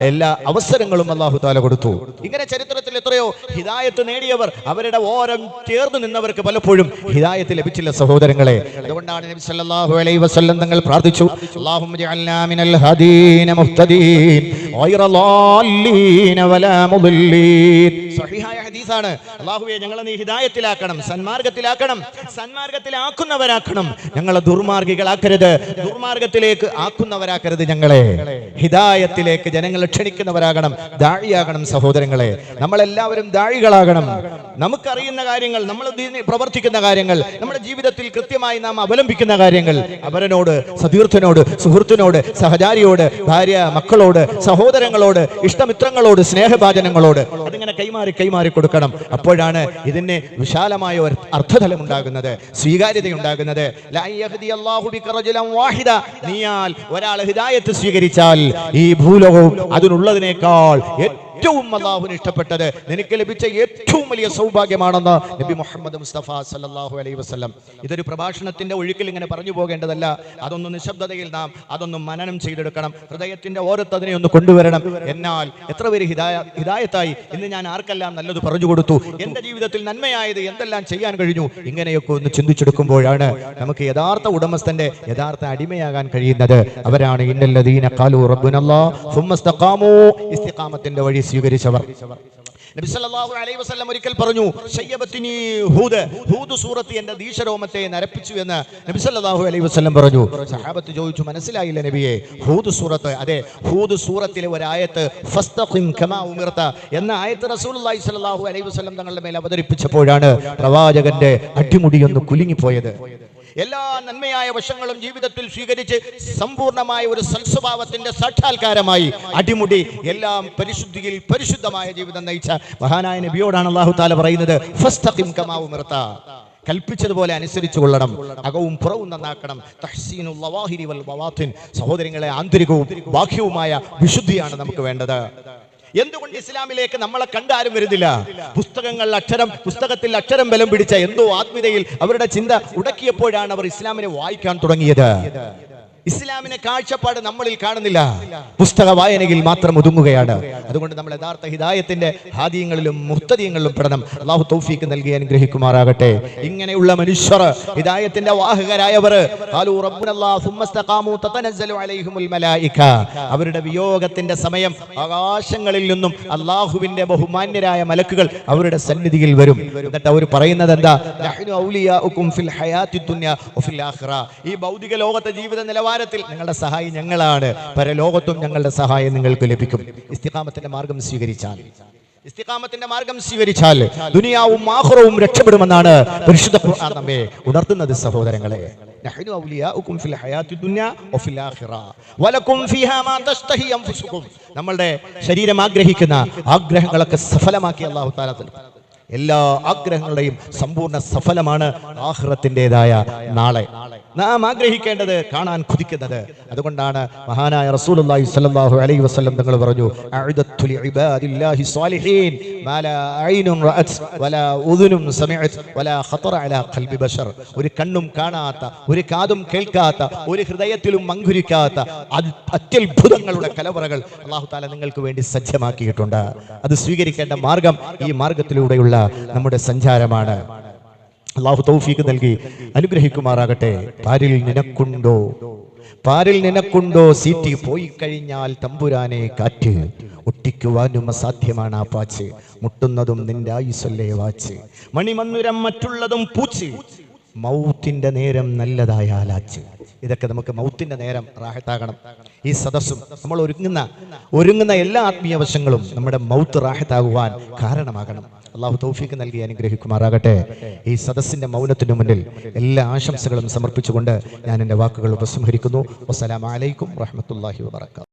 എല്ലാ അവസരങ്ങളും അള്ളാഹു താല കൊടുത്തു. ഇങ്ങനെ ചരിത്രത്തിൽ എത്രയോ ഹിതായത്ത് നേടിയവർ അവരുടെ ഓരം ചേർന്ന് നിന്നവർക്ക് പലപ്പോഴും ഹിതായത്ത് ലഭിച്ചില്ല സഹോദരങ്ങളെ. അതുകൊണ്ടാണ് നബി സല്ലല്ലാഹു അലൈഹി വസല്ലം തങ്ങൾ പ്രാർത്ഥിച്ചു അല്ലാഹുമ്മ ജഅൽനാ മിനൽ ഹദീന മുഹ്തദീൻ ഗൈറ ളാല്ലീന വലാ മുദല്ലീൻ. സഹിഹായ ഹദീസാണ്. അല്ലാഹുവേ ഞങ്ങളെ നീ ഹിദായത്തിലാക്കണം സന്മാർഗത്തിലാക്കണം സന്മാർഗത്തിലാക്കുന്നവരാക്കണം. ഞങ്ങളെ ദുർമാർഗികളാക്കരുത് ദുർമാർഗത്തിലേക്ക് ആക്കുന്നവരാക്കരുത് ഞങ്ങളെ. ഹിദായത്തിലേക്ക് ജനങ്ങളെ ക്ഷണിക്കുന്നവരാകണം ദാഴിയാകണം സഹോദരങ്ങളെ. നമ്മളെല്ലാവരും ദാഴികളാകണം. നമുക്കറിയുന്ന കാര്യങ്ങൾ നമ്മൾ പ്രവർത്തിക്കുന്ന കാര്യങ്ങൾ നമ്മുടെ ജീവിതത്തിൽ കൃത്യമായി നാം അവലംബിക്കുന്ന കാര്യങ്ങൾ. അവരനോട് സതീർത്ഥനോട് സുഹൃത്തിനോട് സഹചാരിയോട് ഭാര്യ മക്കളോട് സഹോദരങ്ങളോട് ഇഷ്ടമിത്രങ്ങളോട് സ്നേഹഭാചനങ്ങളോട് അതിങ്ങനെ കൈമാറി കൈമാറി കൊടുക്കണം. അപ്പോഴാണ് ഇതിന് വിശാലമായ ഒരു അർത്ഥതലം ഉണ്ടാകുന്നത് സ്വീകാര്യത ഉണ്ടാകുന്നത് ഒരാൾ ഹിദായത്ത് സ്വീകരിച്ചാൽ ഈ ഭൂലോകവും അതിനുള്ളതിനേക്കാൾ ഏറ്റവും അള്ളാഹുവിന് ഇഷ്ടപ്പെട്ടത് നിനക്ക് ലഭിച്ച ഏറ്റവും വലിയ സൗഭാഗ്യമാണെന്ന് നബി മുഹമ്മദ് മുസ്തഫ സല്ലല്ലാഹു അലൈഹി വസ്ലം ഇതൊരു പ്രഭാഷണത്തിന്റെ ഒഴുക്കിൽ ഇങ്ങനെ പറഞ്ഞു പോകേണ്ടതല്ല. അതൊന്ന് നിശബ്ദതയിൽ നാം അതൊന്നും മനനം ചെയ്തെടുക്കണം. ഹൃദയത്തിന്റെ ഓരത്തതിനെ ഒന്ന് കൊണ്ടുവരണം. എന്നാൽ എത്ര പേര് ഹിതായ ഹിതായത്തായി ഇന്ന് ഞാൻ ആർക്കെല്ലാം നല്ലത് പറഞ്ഞു കൊടുത്തു? എന്റെ ജീവിതത്തിൽ നന്മയായത് എന്തെല്ലാം ചെയ്യാൻ കഴിഞ്ഞു? ഇങ്ങനെയൊക്കെ ഒന്ന് ചിന്തിച്ചെടുക്കുമ്പോഴാണ് നമുക്ക് യഥാർത്ഥ ഉടമസ്ഥന്റെ യഥാർത്ഥ അടിമയാകാൻ കഴിയുന്നത്. അവരാണ് ഇന്നല്ലദീന ഖാലു റബ്ബുനല്ലാ ഇസ്തിഖാമത്തിന്റെ വഴി സ്വീകരിച്ചവർ. നബി സല്ലല്ലാഹു അലൈഹി വസല്ലം ഒരിക്കൽ പറഞ്ഞു ശയ്യബത്തിനി ഹൂദ് ഹൂദ് സൂറത്ത് എന്റെ ദീശരോമത്തെ നരപ്പിച്ചു എന്ന് നബി സല്ലല്ലാഹു അലൈഹി വസല്ലം പറഞ്ഞു. സഹാബത്ത് ചോദിച്ചു മനസ്സിലായില്ല നബിയെ ഹൂദ് സൂറത്ത് അതെ ഹൂദ് സൂറത്തിലെ ഒരു ആയത്ത് ഫസ്തഖിം കമാ ഉമിർത എന്ന ആയത്ത് റസൂലുള്ളാഹി സ്വല്ലല്ലാഹു അലൈഹി വസല്ലം തങ്ങളുടെ മേൽ അവതരിപ്പിച്ചപ്പോഴാണ് പ്രവാചകന്റെ അടിമുടിയൊന്ന് കുലുങ്ങിപ്പോയത്. എല്ലാ നന്മയായ വശങ്ങളും ജീവിതത്തിൽ സ്വീകരിച്ച് സമ്പൂർണമായ ഒരു സൽസ്വഭാവത്തിന്റെ സാക്ഷാത്കാരമായി അടിമുടി എല്ലാം പരിശുദ്ധിയിൽ പരിശുദ്ധമായ ജീവിതം നയിച്ച മഹാനായ നബിയോടാണ് അള്ളാഹു താല പറയുന്നത് ഫസ്തഖിം. കൽപ്പിച്ചതുപോലെ അനുസരിച്ചു കൊള്ളണം അകവും പുറവും നന്നാക്കണം. സഹോദരങ്ങളെ ആന്തരികവും ബാഹ്യവുമായ വിശുദ്ധിയാണ് നമുക്ക് വേണ്ടത് എന്തുകൊണ്ട് ഇസ്ലാമിലേക്ക് നമ്മളെ കണ്ടാരും വരുന്നില്ല? പുസ്തകങ്ങൾ അക്ഷരം പുസ്തകത്തിൽ അക്ഷരം ബലം പിടിച്ച എന്തോ ആത്മീയതയിൽ അവരുടെ ചിന്ത ഉടക്കിയപ്പോഴാണ് അവർ ഇസ്ലാമിനെ വായിക്കാൻ തുടങ്ങിയത്. ഇസ്ലാമിനെ കാഴ്ചപ്പാട് നമ്മളിൽ കാണുന്നില്ല. പുസ്തക വായനയിൽ മാത്രം ഒതുങ്ങുകയാണ്. അതുകൊണ്ട് നമ്മൾ യഥാർത്ഥ ഹിദായത്തിന്റെ ഹാദിയങ്ങളിലും മുക്തദീയങ്ങളിലും പെടണം. അള്ളാഹു തൗഫീക്ക് നൽകി അനുഗ്രഹിക്കുമാറാകട്ടെ. ഇങ്ങനെയുള്ള മനുഷ്യർ ഹിദായത്തിന്റെ വാഹകരായവർ അവരുടെ വിയോഗത്തിന്റെ സമയം ആകാശങ്ങളിൽ നിന്നും അള്ളാഹുവിന്റെ ബഹുമാന്യരായ മലക്കുകൾ അവരുടെ സന്നിധിയിൽ വരും. എന്നിട്ട് അവർ പറയുന്നത് എന്താ ഈ ഭൗതിക ലോകത്തെ ജീവിത നിലവാരത്തിൽ നിങ്ങളുടെ സഹായി ഞങ്ങളാണ്. പരലോകത്തും ഞങ്ങളുടെ സഹായം നിങ്ങൾക്ക് ലഭിക്കും. ഇസ്തിഖാമത്തിന്റെ മാർഗം സ്വീകരിച്ചാൽ. ഇസ്തിഖാമത്തിന്റെ മാർഗം സ്വീകരിച്ചാൽ ദുനിയാവും ആഖിറവും രക്ഷപ്പെടുമെന്നാണ് പരിശുദ്ധ ഖുർആൻ നമ്മെ ഉണർത്തുന്നത് സഹോദരങ്ങളെ. ഫിൽ ആഖിറ. മാ നമ്മളുടെ ശരീരം ആഗ്രഹിക്കുന്ന ആഗ്രഹങ്ങളൊക്കെ സഫലമാക്കി അല്ലാഹു തആല എല്ലാ ആഗ്രഹങ്ങളുടെയും സമ്പൂർണ സഫലമാണ് ആഹ്റത്തിന്റെതായ നാളെ. നാം ആഗ്രഹിക്കേണ്ടത് കാണാൻ കുതിക്കുന്നത്. അതുകൊണ്ടാണ് മഹാനായ റസൂലുള്ളാഹി സ്വല്ലല്ലാഹു അലൈഹി വസല്ലം തങ്ങൾ പറഞ്ഞു അഅദത്തു ലിഇബാദില്ലാഹി സ്വാലിഹീൻ മാലാ ഐനുൻ റഅത് വലാ ഉദുനും സമഅത് വലാ ഖതറ അലാ ഖൽബി ബശർ ഒരു കണ്ണും കാണാത്ത ഒരു കാതും കേൾക്കാത്ത ഒരു ഹൃദയത്തിലും മങ്കുരിക്കാത്ത അത് അത്യത്ഭുതങ്ങളുടെ കലവറകൾ അല്ലാഹു തആല നിങ്ങൾക്ക് വേണ്ടി സജ്ജമാക്കിയിട്ടുണ്ട്. അത് സ്വീകരിക്കേണ്ട മാർഗം ഈ മാർഗത്തിലൂടെയുള്ള നമ്മുടെ സഞ്ചാരമാണ്. അള്ളാഹു തൗഫീക്ക് നൽകി അനുഗ്രഹിക്കുമാറാകട്ടെ. പാരിൽ നിനക്കുണ്ടോ? പാരിൽ നിനക്കുണ്ടോ? സീറ്റ് പോയി കഴിഞ്ഞാൽ തമ്പുരാനെ കാറ്റ് ഒട്ടിക്കുവാനും അസാധ്യമാണ് ആ പാച്ച്. മുട്ടുന്നതും നിന്റെ ആയുസല്ലേ വാച്ച്. മണിമന്ദിരം മറ്റുള്ളതും പൂച്ച്. മൗത്തിന്റെ നേരം നല്ലതായാലാച്ച്. ഇതൊക്കെ നമുക്ക് മൗത്തിന്റെ നേരം റാഹത്താകണം. ഈ സദസ്സും നമ്മൾ ഒരുങ്ങുന്ന ഒരുങ്ങുന്ന എല്ലാ ആത്മീയ വശങ്ങളും നമ്മുടെ മൗത്ത് റാഹത്താകുവാൻ കാരണമാകണം. അള്ളാഹു തൗഫീക്ക് നൽകി അനുഗ്രഹിക്കുമാറാകട്ടെ. ഈ സദസ്സിന്റെ മൗനത്തിനു മുന്നിൽ എല്ലാ ആശംസകളും സമർപ്പിച്ചുകൊണ്ട് ഞാൻ എന്റെ വാക്കുകൾ ഉപസംഹരിക്കുന്നു. വസ്സലാമലൈക്കും വറഹമത്തല്ലാഹി വാബർക്കാത്തു